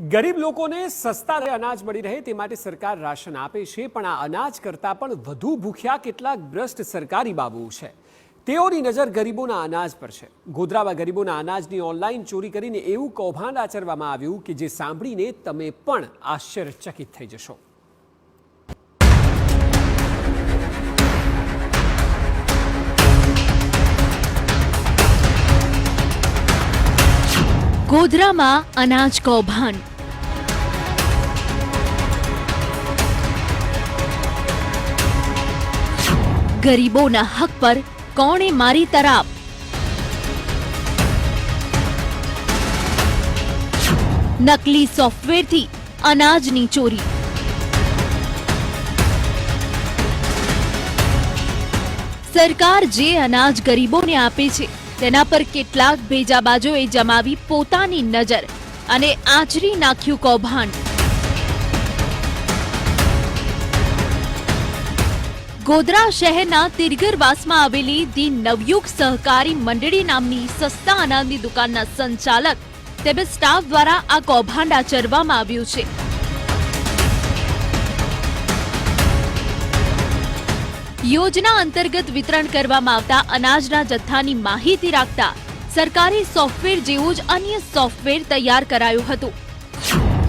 ગરીબ લોકોને સસ્તા રહે અનાજ મળી રહે તે માટે સરકાર રાશન આપે છે, પણ આ અનાજ કરતાં પણ વધુ ભૂખ્યા કેટલાક ભ્રષ્ટ સરકારી બાબુઓ છે. તેઓની નજર ગરીબોના અનાજ પર છે. ગોધરામાં ગરીબોના અનાજની ઓનલાઈન ચોરી કરીને એવું કૌભાંડ આચરવામાં આવ્યું કે જે સાંભળીને તમે પણ આશ્ચર્યચકિત થઈ જશો. ગોધરામાં અનાજ કૌભાંડ. ગરીબોના હક પર કોણે મારી તરાપ? નકલી સોફ્ટવેરથી અનાજની ચોરી. સરકાર જે અનાજ ગરીબોને આપે છે તેના પર કેટલાક ભેજાબાજોએ જમાવી પોતાની નજર અને આચરી નાખ્યું કૌભાંડ. ગોધરા શહેરના તિરગરવાસમાં આવેલી ધી નવયુગ સહકારી મંડળી નામની સસ્તા અનાજની દુકાનના સંચાલક તેમજ સ્ટાફ દ્વારા આ કૌભાંડ આચરવામાં આવ્યું છે. યોજના અંતર્ગત વિતરણ કરવામાં આવતા અનાજના જથ્થાની માહિતી રાખતા સરકારી સોફ્ટવેર જેવું જ અન્ય સોફ્ટવેર તૈયાર કરાયું હતું.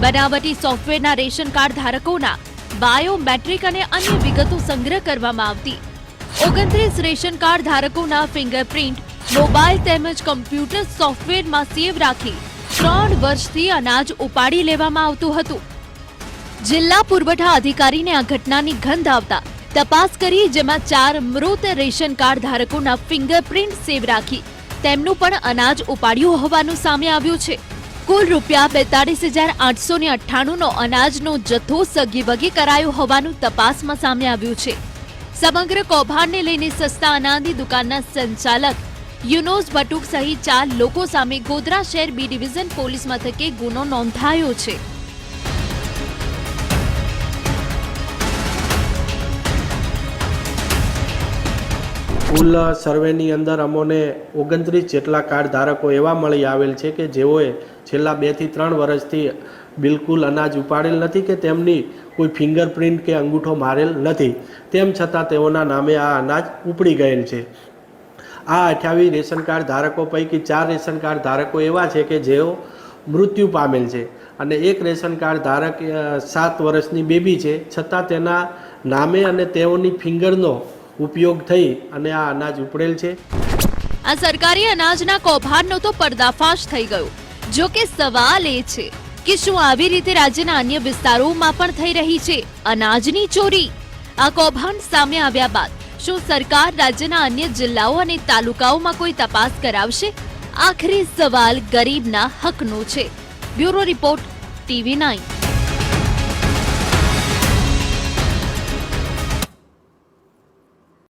બનાવટી સોફ્ટવેરના રેશન કાર્ડ ધારકોના બાયોમેટ્રિક અને અન્ય વિગતો સંગ્રહ કરવામાં આવતી. ઓગણત્રીસ રેશન કાર્ડ ધારકોના ફિંગરપ્રિન્ટ, મોબાઈલ તેમજ કમ્પ્યુટર સોફ્ટવેરમાં સેવ રાખી ત્રણ વર્ષથી અનાજ ઉપાડી લેવામાં આવતું હતું. જિલ્લા પુરવઠા અધિકારીને આ ઘટનાની ગંધ આવતા તપાસ કરી જેમાં ચાર મૃત રેશન કાર્ડ ધારકોના ફિંગરપ્રિન્ટ સેવ રાખી તેમનું પણ અનાજ ઉપાડ્યું હોવાનું સામે આવ્યું છે. કુલ રૂપિયા બેતાળીસ હજાર આઠસો ને અઠ્ઠાણુંનો અનાજનો જથ્થો સગી વગી કરાયો હોવાનું તપાસમાં સામે આવ્યું છે. સમગ્ર કૌભાંડને લઈને સસ્તા અનાજની દુકાનના સંચાલક યુનોસ બટુક સહિત ચાર લોકો સામે ગોધરા શહેર બી ડિવિઝન પોલીસ મથકે ગુનો નોંધાયો છે. કુલ સર્વેની અંદર અમોને ઓગણત્રીસ જેટલા કાર્ડ ધારકો એવા મળી આવેલ છે કે જેઓએ છેલ્લા બેથી ત્રણ વર્ષથી બિલકુલ અનાજ ઉપાડેલ નથી કે તેમની કોઈ ફિંગરપ્રિન્ટ કે અંગૂઠો મારેલ નથી. તેમ છતાં તેઓના નામે આ અનાજ ઉપડી ગયેલ છે. આ અઠ્યાવીસ રેશન કાર્ડ ધારકો પૈકી ચાર રેશન કાર્ડ ધારકો એવા છે કે જેઓ મૃત્યુ પામેલ છે અને એક રેશન કાર્ડ ધારક સાત વર્ષની બેબી છે. છતાં તેના નામે અને તેઓની ફિંગરનો ઉપયોગ થઈ અને આ અનાજ ઉપડેલ છે. આ સરકારી અનાજના કૌભાંડનો તો પર્દાફાશ થઈ ગયો. જો કે સવાલ એ છે કે શું આવી રીતે રાજ્યના અન્ય વિસ્તારોમાં પણ થઈ રહી છે અનાજની ચોરી? આ કૌભાંડ સામે આવ્યા બાદ શું સરકાર રાજ્યના અન્ય જિલ્લાઓ અને તાલુકાઓમાં કોઈ તપાસ કરાવશે? આખરી સવાલ ગરીબના હકનો છે. Bureau report TV nine.